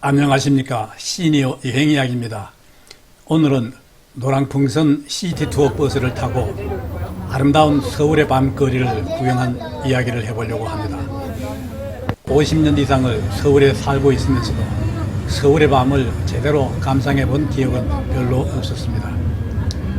안녕하십니까 시니어 여행 이야기입니다. 오늘은 노랑풍선 시티 투어 버스를 타고 아름다운 서울의 밤거리를 구경한 이야기를 해보려고 합니다. 50년 이상을 서울에 살고 있으면서도 서울의 밤을 제대로 감상해 본 기억은 별로 없었습니다.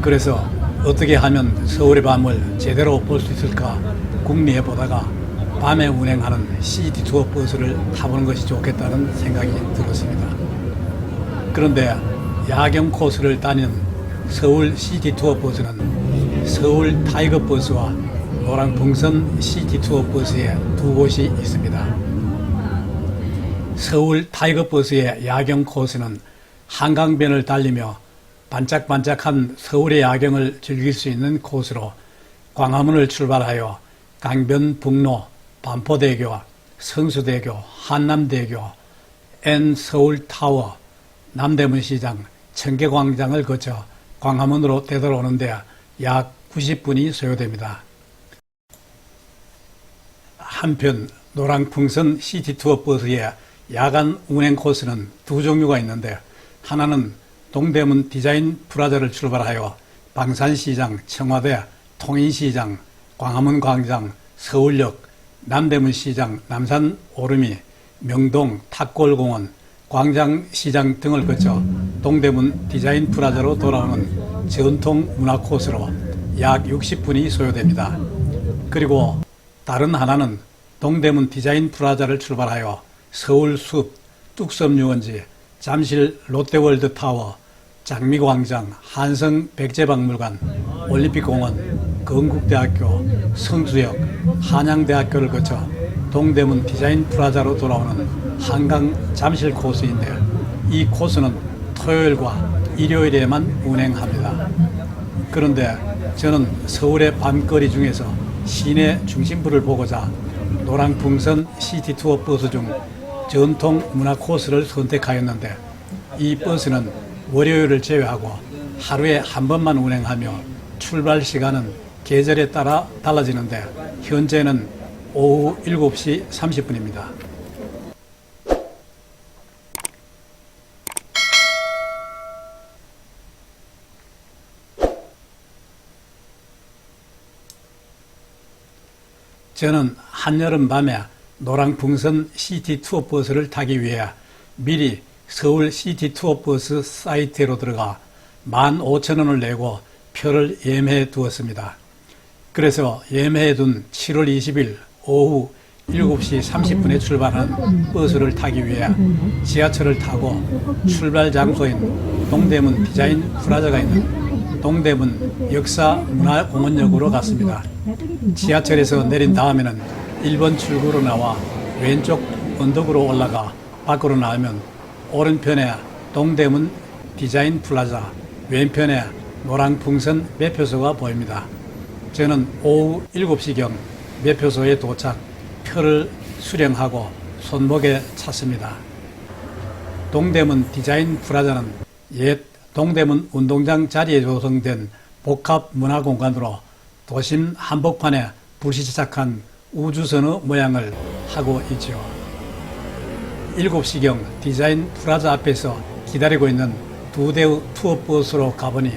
그래서 어떻게 하면 서울의 밤을 제대로 볼 수 있을까 궁리해 보다가 밤에 운행하는 시티 투어 버스를 타보는 것이 좋겠다는 생각이 들었습니다. 그런데 야경 코스를 따는 서울 시티 투어 버스는 서울 타이거 버스와 노랑풍선 시티 투어 버스에 두 곳이 있습니다. 서울 타이거 버스의 야경 코스는 한강변을 달리며 반짝반짝한 서울의 야경을 즐길 수 있는 코스로 광화문을 출발하여 강변 북로, 반포대교, 성수대교, 한남대교, N 서울타워, 남대문시장, 청계광장을 거쳐 광화문으로 되돌아오는데 약 90분이 소요됩니다. 한편 노랑풍선 시티투어 버스의 야간 운행 코스는 두 종류가 있는데 하나는 동대문 디자인 프라자를 출발하여 방산시장, 청와대, 통인시장, 광화문 광장, 서울역, 남대문시장, 남산 오르미, 명동, 탁골공원, 광장시장 등을 거쳐 동대문 디자인 프라자로 돌아오는 전통 문화 코스로 약 60분이 소요됩니다. 그리고 다른 하나는 동대문 디자인 프라자를 출발하여 서울숲, 뚝섬유원지, 잠실 롯데월드 타워, 장미광장, 한성 백제박물관, 올림픽공원, 건국대학교, 성수역, 한양대학교를 거쳐 동대문 디자인 프라자로 돌아오는 한강 잠실 코스인데 이 코스는 토요일과 일요일에만 운행합니다. 그런데 저는 서울의 밤거리 중에서 시내 중심부를 보고자 노랑풍선 시티 투어 버스 중 전통 문화 코스를 선택하였는데 이 버스는 월요일을 제외하고 하루에 한 번만 운행하며 출발 시간은 계절에 따라 달라지는데 현재는 오후 7시 30분입니다. 저는 한여름 밤에 노랑풍선 시티 투어 버스를 타기 위해 미리 서울 시티 투어 버스 사이트로 들어가 15,000원을 내고 표를 예매해 두었습니다. 그래서 예매해 둔 7월 20일 오후 7시 30분에 출발한 버스를 타기 위해 지하철을 타고 출발 장소인 동대문 디자인 프라자가 있는 동대문 역사문화공원역으로 갔습니다. 지하철에서 내린 다음에는 1번 출구로 나와 왼쪽 언덕으로 올라가 밖으로 나오면 오른편에 동대문 디자인 플라자, 왼편에 노랑풍선 매표소가 보입니다. 저는 오후 7시경 매표소에 도착, 표를 수령하고 손목에 찼습니다. 동대문 디자인 프라자는 옛 동대문 운동장 자리에 조성된 복합 문화공간으로 도심 한복판에 불시착한 우주선의 모양을 하고 있죠. 7시경 디자인 프라자 앞에서 기다리고 있는 두 대의 투어 버스로 가보니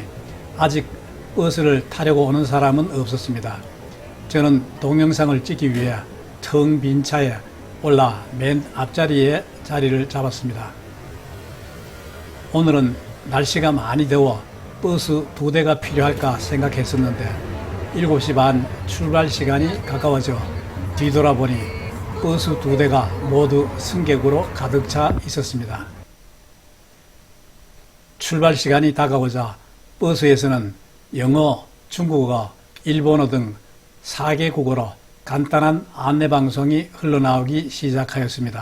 아직 버스를 타려고 오는 사람은 없었습니다. 저는 동영상을 찍기 위해 텅 빈 차에 올라 맨 앞자리에 자리를 잡았습니다. 오늘은 날씨가 많이 더워 버스 두 대가 필요할까 생각했었는데 7시 반 출발 시간이 가까워져 뒤돌아보니 버스 두 대가 모두 승객으로 가득 차 있었습니다. 출발 시간이 다가오자 버스에서는 영어, 중국어, 일본어 등 4개 국어로 간단한 안내 방송이 흘러나오기 시작하였습니다.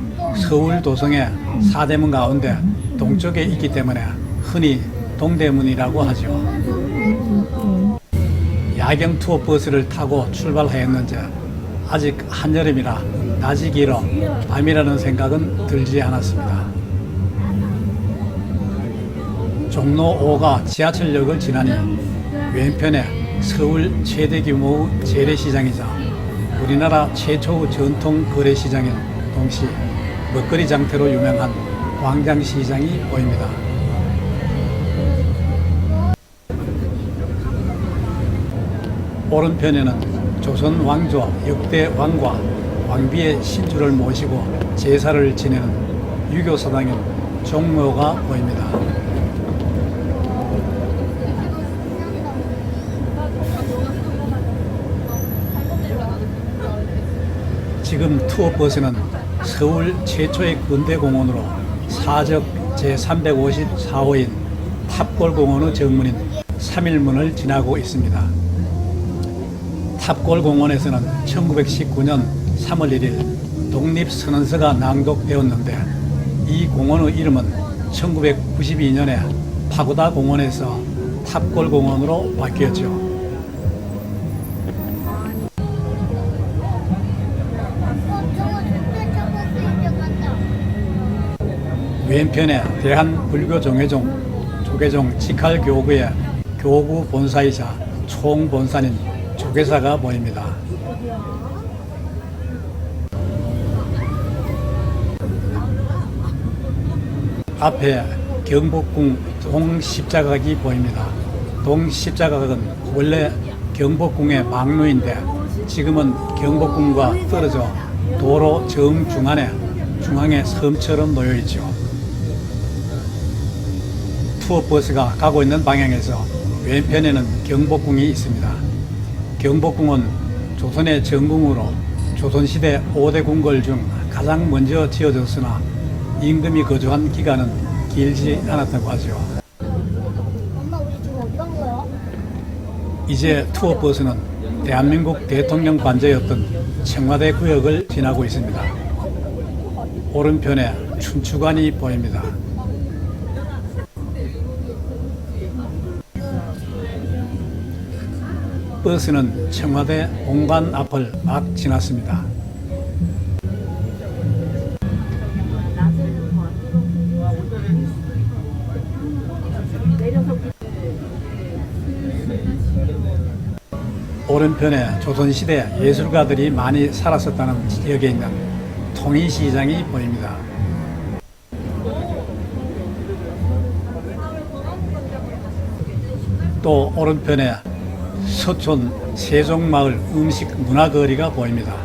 서울 도성의 사대문 가운데 동쪽에 있기 때문에 흔히 동대문이라고 하죠. 야경 투어 버스를 타고 출발하였는지 아직 한여름이라 낮이 길어 밤이라는 생각은 들지 않았습니다. 종로 5가 지하철역을 지나니 왼편에 서울 최대 규모의 재래시장이자 우리나라 최초의 전통 거래시장인 동시 먹거리 장터로 유명한 광장시장이 보입니다. 오른편에는 조선 왕조 역대 왕과 왕비의 신주를 모시고 제사를 지내는 유교 사당인 종묘가 보입니다. 지금 투어 버스는 서울 최초의 근대공원으로 사적 제354호인 탑골공원의 정문인 3일문을 지나고 있습니다. 탑골공원에서는 1919년 3월 1일 독립선언서가 낭독되었는데 이 공원의 이름은 1992년에 파고다 공원에서 탑골공원으로 바뀌었죠. 왼편에 대한불교종회종 조계종 직할교구의 교구 본사이자 총본사인 조계사가 보입니다. 앞에 경복궁 동십자각이 보입니다. 동십자각은 원래 경복궁의 막루인데 지금은 경복궁과 떨어져 도로 정중앙에 중앙에 섬처럼 놓여 있죠. 투어 버스가 가고 있는 방향에서 왼편에는 경복궁이 있습니다. 경복궁은 조선의 정궁으로 조선시대 5대 궁궐 중 가장 먼저 지어졌으나 임금이 거주한 기간은 길지 않았다고 하죠. 이제 투어 버스는 대한민국 대통령 관저였던 청와대 구역을 지나고 있습니다. 오른편에 춘추관이 보입니다. 버스는 청와대 본관 앞을 막 지났습니다. 오른편에 조선시대 예술가들이 많이 살았었다는 지역에 있는 통일시장이 보입니다. 또 오른편에 서촌 세종마을 음식 문화거리가 보입니다.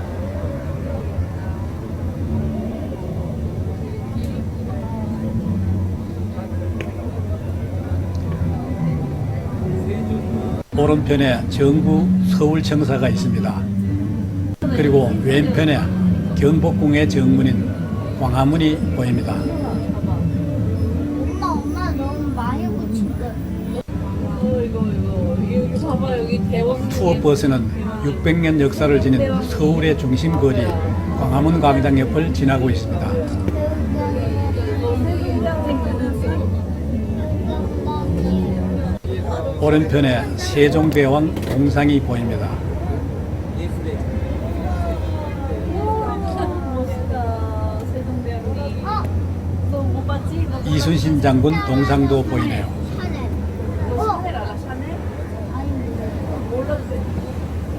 오른편에 정부 서울청사가 있습니다. 그리고 왼편에 경복궁의 정문인 광화문이 보입니다. 투어 버스는 600년 역사를 지닌 서울의 중심거리 광화문 광장 옆을 지나고 있습니다. 오른편에 세종대왕 동상이 보입니다. 어, 이순신 장군 동상도 보이네요. 샤넬. 너 어, 샤넬 알아 샤넬? 아닌데. 몰라도 돼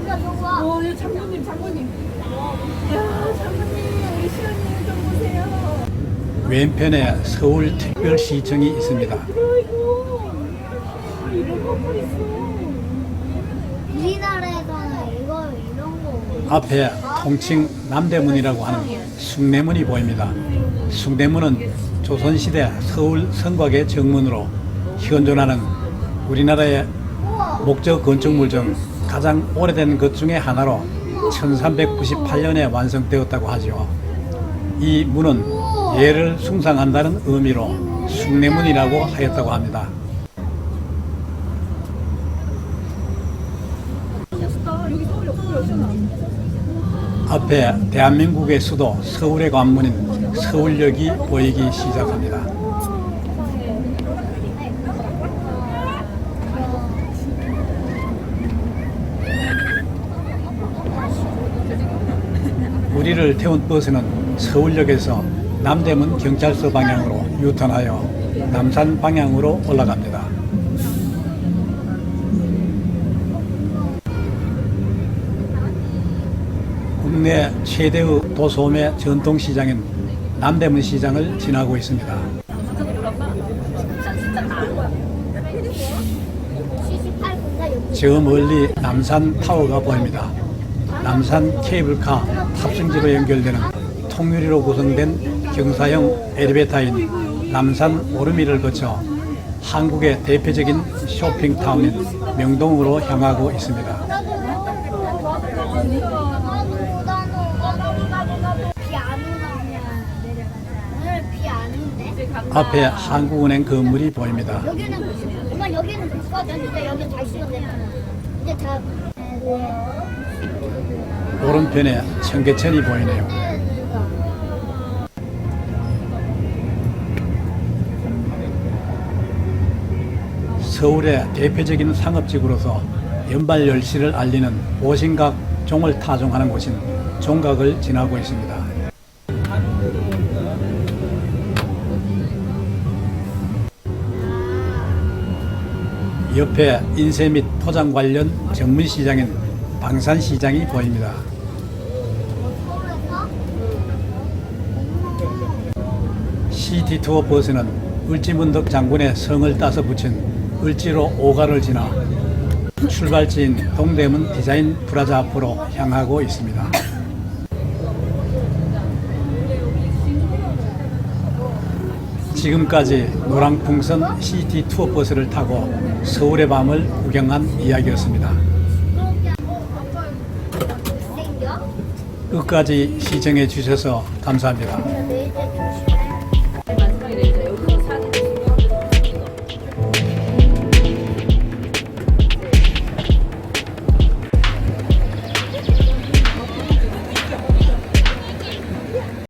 이거 저거. 어, 이거 장군님 장군님 야 장군님 우리 시연님 좀 보세요 왼편에 서울특별시청이 있습니다. 아이고 이런 건물 있어 우리나라에서는 이거 이런 거. 앞에 통칭 남대문이라고 하는 숭례문이 보입니다. 숭례문은 조선시대 서울 성곽의 정문으로 현존하는 우리나라의. 목적 건축물 중 가장 오래된 것 중에 하나로 1398년에 완성되었다고 하지요. 이 문은 예를 숭상한다는 의미로 숭례문이라고 하였다고 합니다. 앞에 대한민국의 수도 서울의 관문인 서울역이 보이기 시작합니다. 우리를 태운 버스는 서울역에서 남대문 경찰서 방향으로 유턴하여 남산 방향으로 올라갑니다. 국내 최대의 도소매 전통시장인 남대문 시장을 지나고 있습니다. 78분가 여기. 저 멀리 남산 타워가 보입니다. 남산 케이블카 탑승지로 연결되는 통유리로 구성된 경사형 엘리베이터인 남산 오르미를 거쳐 한국의 대표적인 쇼핑타운인 명동으로 향하고 있습니다. 앞에 한국은행 건물이 보입니다. 여기는 엄마 여기는 됐거든 이제 여기 다 있으면 되잖아 이제 다 오른편에 청계천이 보이네요. 서울의 대표적인 상업지구로서 연발 열시를 알리는 보신각 종을 타종하는 곳인 종각을 지나고 있습니다. 옆에 인쇄 및 포장 관련 전문 시장인 방산시장이 보입니다. 시티 투어 버스는 을지문덕 장군의 성을 따서 붙인 을지로 오가를 지나 출발지인 동대문 디자인 프라자 앞으로 향하고 있습니다. 지금까지 노랑풍선 시티 투어 버스를 타고 서울의 밤을 구경한 이야기였습니다. 생겨? 끝까지 시청해 주셔서 감사합니다.